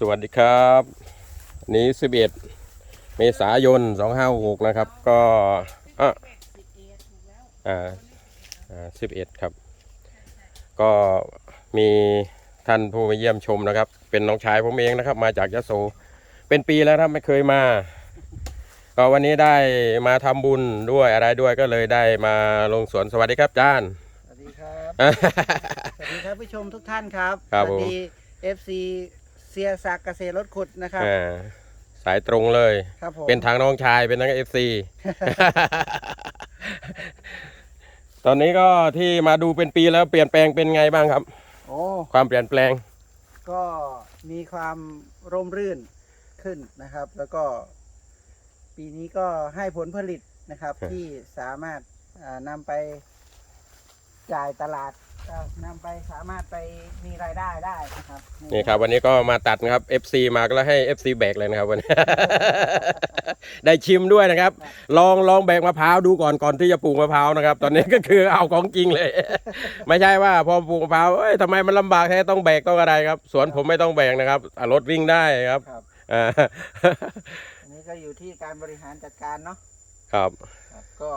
สวัสดีครับวันนี้11 เมษายน 2566 นะครับ ก็อะอ่าอ่า11 ครับ ก็มีท่านผู้มาเยี่ยมชมนะครับ เป็นน้องชายผมเองนะครับ มาจากยะโสเป็นปีแล้วครับไม่เคยมา ก็วันนี้ได้มาทำบุญด้วยอะไรด้วยก็เลยได้มาลงสวนสวัสดีครับจานสวัสดีครับ สวัสดีครับผู้ชมทุกท่านครับครับสวัสดีผม FC เสียศักดิ์เกษตรรถขุดนะครับ อ่าสายตรงเลย ครับผม เป็นทางน้องชายเป็นทั้งเอฟซี ตอนนี้ก็ที่มาดูเป็นปีแล้วเปลี่ยนแปลงเป็นไงบ้างครับ โอ้ความเปลี่ยนแปลง ก็มีความร่มรื่นขึ้นนะครับ แล้วก็ ปีนี้ก็ให้ผลผลิตนะครับ ครับ ที่สามารถอ่านำไปจ่ายตลาด เอ่อนำไปสามารถไปมีรายได้ได้นะครับนี่ครับ วันนี้ก็มาตัดนะครับ FC มาก็แล้วให้ FC แบกเลยนะครับวันนี้ ได้ชิมด้วยนะครับ ลองลองแบกมะพร้าวดูก่อนก่อนที่จะปลูกมะพร้าวนะครับ ตอนนี้ก็คือเอาของจริงเลย ไม่ใช่ว่าพอปลูกมะพร้าวเอ้ยทำไมมันลำบากแท้ต้องแบกต้องอะไรครับ สวนผมไม่ต้องแบกนะครับอะรถวิ่งได้ครับครับ อ่า อันนี้ก็อยู่ที่การบริหารจัดการเนาะครับ ครับก็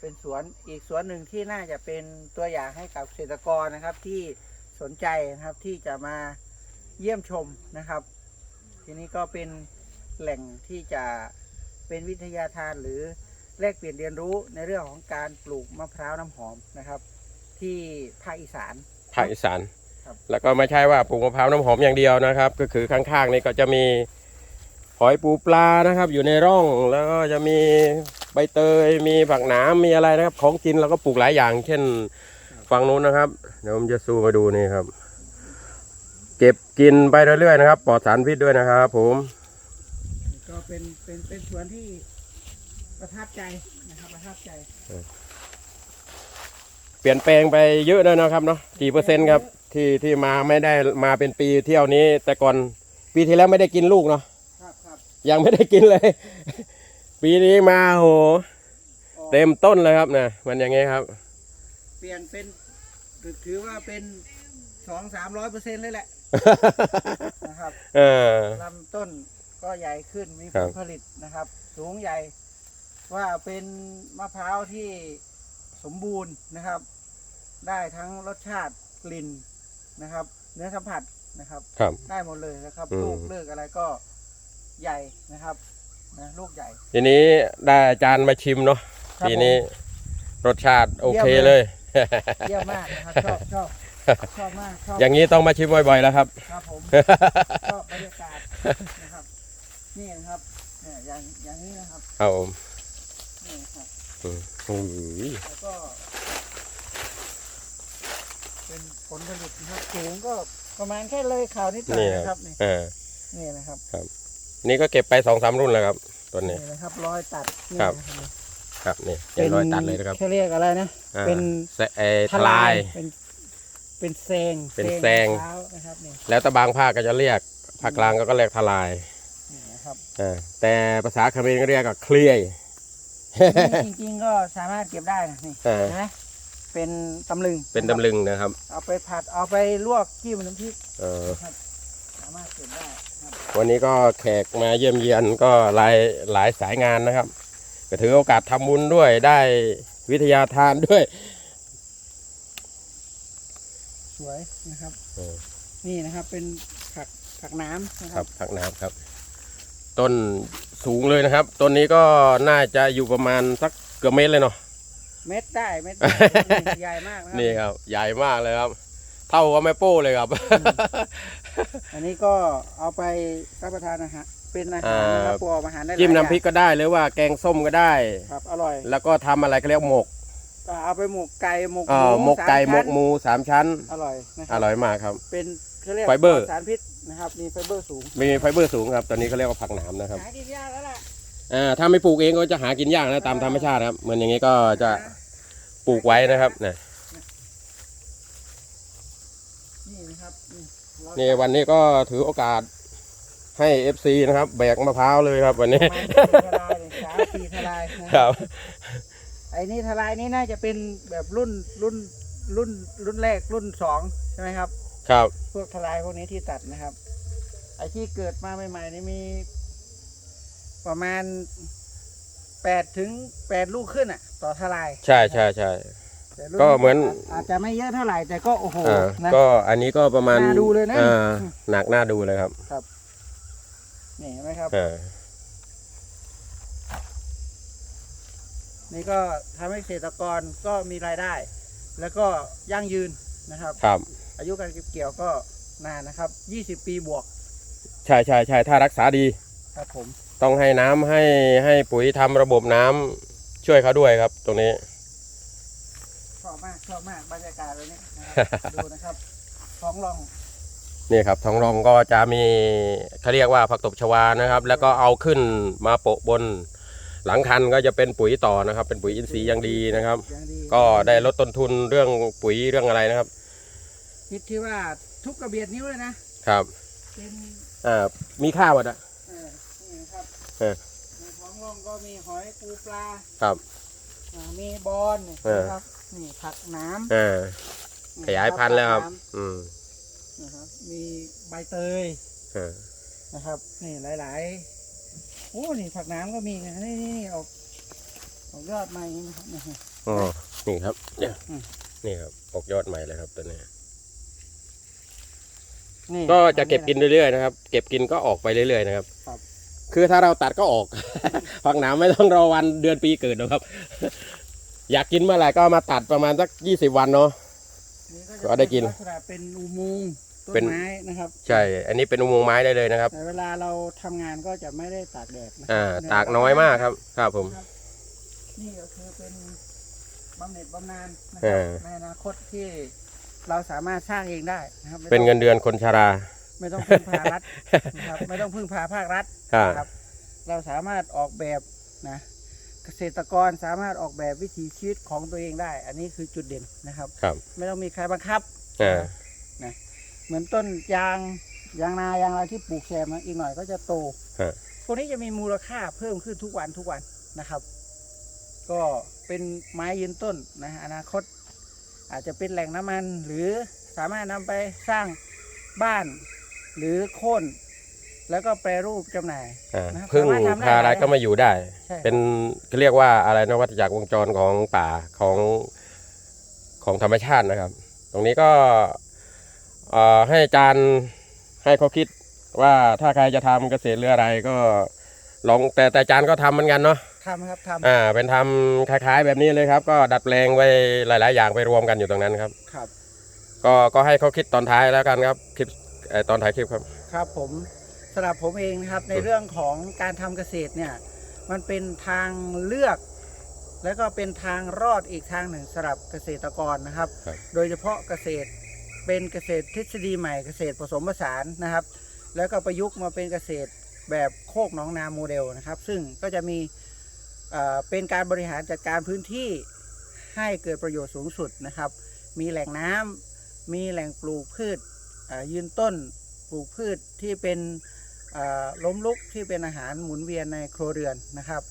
เป็นสวนอีกสวนหนึ่งที่น่าจะเป็นตัวอย่างให้กับเกษตรกรนะครับ ที่สนใจนะครับที่จะมาเยี่ยมชมนะครับ ทีนี้ก็เป็นแหล่งที่จะเป็นวิทยาทานหรือแลกเปลี่ยนเรียนรู้ในเรื่องของการปลูกมะพร้าวน้ำหอมนะครับ ที่ภาคอีสาน ภาคอีสาน ครับ แล้วก็ไม่ใช่ว่าปลูกมะพร้าวน้ำหอมอย่างเดียวนะครับ ก็คือข้างๆนี่ก็จะมีหอยปูปลานะครับ อยู่ในร่องแล้วก็จะมี ใบเตยมีผักหนามมีอะไรนะครับ ของกินเราก็ปลูกหลายอย่าง เช่นฝั่งนู้นนะครับ เดี๋ยวผมจะซูมมาดูนี่ครับ เก็บกินไปเรื่อยๆนะครับปลอดสารพิษด้วยนะครับ ผมก็เป็นเป็นเป็นสวนที่ประทับใจนะครับประทับใจ เปลี่ยนแปลงไปเยอะเลยนะครับเนาะกี่เปอร์เซ็นต์ครับที่ที่มาไม่ได้มาเป็นปีเที่ยวนี้ แต่ก่อนปีที่แล้วไม่ได้กินลูกเนาะครับครับยังไม่ได้กินเลย ปีนี้มาโห ออกเต็มต้นเลยครับนะมันอย่างงี้ครับ เปลี่ยนเป็นถือว่าเป็นสองสามร้อยเปอร์เซ็นต์เลยแหละนะครับเออ ลำต้นก็ใหญ่ขึ้นมีคผรับ ลผลิตนะครับ สูงใหญ่ ว่าเป็นมะพร้าวที่สมบูรณ์นะครับ ได้ทั้งรสชาติกลิ่นนะครับ เนื้อสัมผัสนะครับ ครับ ได้หมดเลยนะครับอืม ลูกเลือกอะไรก็ใหญ่นะครับ นะลูกใหญ่ ทีนี้ได้อาจารย์มาชิมเนาะครับทีนี้รสชาติโอเคเยี่ยมเลเลย ย เยี่ยมมากนะครับชอบชอบชอบมากชอบอย่างนี้ต้องมาชิมบ่อยๆแล้วครับ ครับผม ชอบบรรยากาศนะครับ นี่นะครับเนี่ยอย่างอย่างนี้นะครับครับผมนี่นะครับ อืมอุ้ยแล้วก็ เป็นผลผลิตนะครับสูงก็ประมาณแค่เลยข่าวนิดหน่อยนี่นะคครัรับบนี่อ่านี่นะครับ นี่ก็เก็บไปสองสามรุ่นแล้วครับต้นนี้ นี่นะครับรอยตัดนี่ครับนะครับนี่เห็นรอยตัดเลยนะครับเขาเรียกอะไรนะ อ่าเป็นแสเออทลาย เป็นเป็นแซงเป็นแซงมะพร้าวนะครับนี่แล้วแต่บางภาคก็จะเรียกภาคกลางก็เรียกทลายนี่นะครับ อ่าแต่ภาษาเขมรก็เรียกว่าเคลียร์นี่จริงๆก็สามารถเก็บได้นะนี่อ่าเห็นไหมเป็นตำลึงเป็นตำลึงนะครับเอาไปผัดเอาไปลวกจิ้มน้ำพริกเออสามารถเก็บได้ครับ วันนี้ก็แขกมาเยี่ยมเยียนก็หลายหลายสายงานนะครับก็ถือโอกาสทำบุญด้วยได้วิทยาทานด้วย สวยนะครับเออ นี่นะครับเป็นผักผักน้ำนะคครัรับบผักน้ำครับ ต้นสูงเลยนะครับ ต้นนี้ก็น่าจะอยู่ประมาณสักเกือบเมตรเลยเนาะ เม็ดได้เม็ดได้ใหญ่มากนะนี่ครับ ใหญ่มากเลยครับ เท่ากับแม่โป้เลยครับ อันนี้ก็เอาไปรับประทานอาหารเป็นอาหารอ่านะครับประกอบอาหารได้หลายจิ้มน้ำพริกอย่าก็ได้หรือว่าแกงส้มก็ได้งครับอร่อยแล้วก็ทำอะไรก็เรียกหมกก็เอาไปหมกไก่หมกเอ่อหมกไก่สาหมกชั้นหมูสามชั้น อร่อยนะคอรับร่อยมากครับ เป็นเขาเรียกไฟเบอร์ ปลดสารพิษนะครับมีไฟเบอร์สูงมีไฟเบอร์สูงครับ ตอนนี้เขาเรียกว่าผักหนามนะครับหากินยากแล้วล่ะอ่าถ้าไม่ปลูกเองก็จะหากินยากนะตามธรรมชาติครับ เหมือนอย่างนี้ก็จะปลูกไว้นะครับเนี่ย นี่นะครับ นี่เรานี่วันนี้ก็ถือโอกาสให้ FC นะครับ แบกมะพร้าวเลยครับ วันนี้ประมาณสี่ทลายเลยสามสี่ทลายนะครับ ไอ้นี่ทลายนี่น่าจะเป็นแบบรุ่นรุ่นรุ่นรุ่นแรกรุ่นสองใช่ไหมครับ ครับ พวกทลายพวกนี้ที่ตัดนะครับ ไอ้ที่เกิดมาใหม่ๆนี่มี ประมาณแปดถึงแปดลูกขึ้นอะ ต่อทลายใช่ใช่ใช่ แต่รุ่ก็เหมือน อาจจะไม่เยอะเท่าไหร่แต่ก็โอ้โหอ่านะ ก็อันนี้ก็ประมาณน่าดูเลยนะอ่าหนักหน้าดูเลยครับนี่เห็นไหมครับ อ่านี่ก็ทำให้เกษตรกรก็มีรายได้ แล้วก็ยั่งยืนนะครับ ครับ อายุการเก็บเกี่ยวก็นานนะครับ 20 ปีบวกใช่ใช่ใช่ถ้ารักษาดี ครับผมต้องให้น้ำให้ให้ปุ๋ยทำระบบน้ำช่วยเขาด้วยครับ ตรงนี้ช อบมากชอบมากบรรยากาศแบบนี้นะครับดูนะครับท้องร่องนี่ครับท้องรองก็จะมีเขาเรียกว่าผักตบชวานะครับ แล้วก็เอาขึ้นมาโปะบนหลังคันก็จะเป็นปุ๋ยต่อนะครับ เป็นปุ๋ยอินทรีย์อย่างดีนะครับ อย่างดีก็ได้ลดต้นทุนเรื่องปุ๋ยเรื่องอะไรนะครับ คิดที่ว่าทุกกระเบียดนิ้วเลยนะครับเป็นอ่ามีข้าวอะเออนี่นะครับเออ ในท้องร่องก็มีหอยปูปลาครับ อ่ามีบอลเออ นะครับ นี่ผักน้ำอ่าขยายพันธุ์แล้วครับผักน้อืมำนะครับ มีใบเตยอ่านะครับ นี่หลาย ๆ โอ้นี่ผักน้ำก็มีนะนี่นี่นี่ออกออกยอดมาอย่างนี้นะครับนี่อ๋อนี่ครับ เนี่ยอืมนี่ครับออกยอดใหม่เลยครับตัวนี้นี่ก็จะเก็บกินเรื่อยๆนะครับ เก็บกินก็ออกไปเรื่อยๆนะครับครับคือถ้าเราตัดก็ออก ผักหนามไม่ต้องรอวันเดือนปีเกิดหรอกครับ อยากกินเมื่อไหร่ก็เอามาตัดประมาณสักยี่สิบวันเนาะนี่จะก็ได้กินลักษณะเป็นอุโมงค์ต้เป็นนไม้นะครับใช่ อันนี้เป็นอุโมงค์ไม้ได้เลยนะครับ แต่เวลาเราทำงานก็จะไม่ได้ตากแดดนะอ่า ตากน้อยมากครับ ครับผม นี่ก็คือเป็นบำเหน็จบำนาญนะคเอรับอ ในอนาคตที่เราสามารถสร้างเองได้นะครับไม่ต้องเป็นเงินเดือนคนชรา ไม่ต้องพึ่งพารัฐนะครับไม่ต้องพึ่งพาภาครัฐอ่า นะครับ เราสามารถออกแบบนะเก ษตรกรสามารถออกแบบวิถีชีวิตของตัวเองได้ อันนี้คือจุดเด่นนะครับ ครับไม่ต้องมีใครบังคับอ่าเหมือนต้นยางยางนายางอะไรที่ปลูกแซมนะอีกหน่อยก็จะโตฮะพวกนี้จะมีมูลค่าเพิ่มขึ้นทุกวันทุกวันนะครับ ก็เป็นไม้ยืนต้นนะอนาคต อาจจะเป็นแหล่งน้ำมัน หรือสามารถนำไปสร้างบ้าน หรือโค่น แล้วก็แปรรูปจำหน่ายอ่านะครับพึ่งสามารถทำได้พาอะไรก็มาอยู่ได้ ใช่เป็นเขาเรียกว่าอะไรนะวัฏจักรวงจรของป่าของของธรรมชาตินะครับ ตรงนี้ก็เอ่อให้อาจารย์ให้เขาคิดว่าถ้าใครจะทำเกษตรหรืออะไรก็ลองแต่แต่อาจารย์ก็ทำเหมือนกันเนาะทำครับทำอ่าเป็นทำคล้ายๆ แบบนี้เลยครับ ก็ดัดแปลงไว้หลาย ๆ อย่างไปรวมกันอยู่ตรงนั้นครับครับ ก็ก็ให้เขาคิดตอนท้ายแล้วกันครับคลิปเอ่อตอนท้ายคลิปครับ ครับผม สำหรับผมเองนะครับในเรื่องของการทำเกษตรเนี่ยมันเป็นทางเลือก และก็เป็นทางรอดอีกทางหนึ่งสำหรับเกษตรกรนะครับครับ โดยเฉพาะเกษตรเป็นเกษตรทฤษฎีใหม่เกษตรผสมผสานนะครับ แล้วก็ประยุกต์มาเป็นเกษตรแบบโคกหนองนาโมเดลนะครับ ซึ่งก็จะมีเอ่อเป็นการบริหารจัดการพื้นที่ให้เกิดประโยชน์สูงสุดนะครับ มีแหล่งน้ำมีแหล่งปลูกพืชเอ่อยืนต้นปลูกพืชที่เป็นเอ่อ ล้มลุกที่เป็นอาหารหมุนเวียนในครัวเรือนนะครับ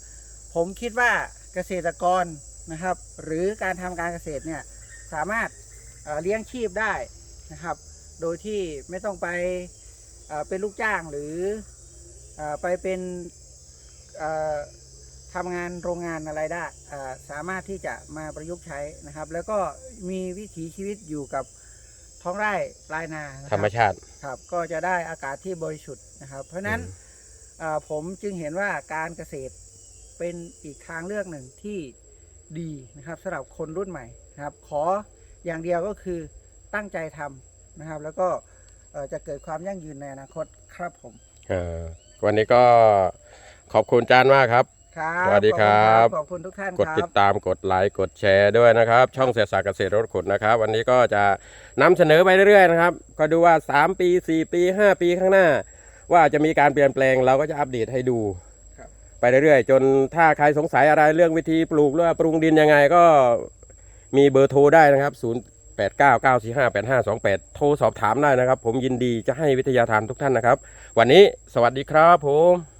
ผมคิดว่าเกษตรกรนะครับ หรือการทำการเกษตรเนี่ยสามารถเลี้ยงชีพได้นะครับ โดยที่ไม่ต้องไปเป็นลูกจ้างหรืออไปเป็นเอ่อทำงานโรงงานอะไรได้สามารถที่จะมาประยุกต์ใช้นะครับ แล้วก็มีวิถีชีวิตอยู่กับ ท้องไร่ปลายนานะคธรบรมชาติ ครับ ก็จะได้อากาศที่บริสุทธิ์นะครับ เพราะฉะนั้นอืม เอ่อผมจึงเห็นว่าการเกษตรเป็นอีกทางเลือกหนึ่งที่ดีนะครับสำหรับคนรุ่นใหม่นะครับ ขออย่างเดียวก็คือตั้งใจทำนะครับ แล้วก็เอ่อจะเกิดความยั่งยืนในอนาคตครับผม เอ่อวันนี้ก็ขอบคุณอาจารย์มากครับ ครับสวัสดีครับ ขอบคุณทุกท่านกดคติรัดบตามกดไลค์กดแชร์ด้วยนะครับ ช่องเศรษฐศาสตร์เกษตรรถขุดนะครับ วันนี้ก็จะนำเสนอไปเรื่อยๆนะครับ ก็ดูว่า 3 ปี 4 ปี 5 ปีข้างหน้า ว่าจะมีการเปลี่ยนแปลงเราก็จะอัปเดตให้ดูครับไปเรื่อยๆ จนถ้าใครสงสัยอะไรเรื่องวิธีปลูกหรือว่าปรุงดินยังไงก็มีเบอร์โทรได้นะครับ 0 8 9 9 4 5 8 5 2 8 โทรสอบถามได้นะครับ ผมยินดีจะให้วิทยาทานทุกท่านนะครับ วันนี้สวัสดีครับผม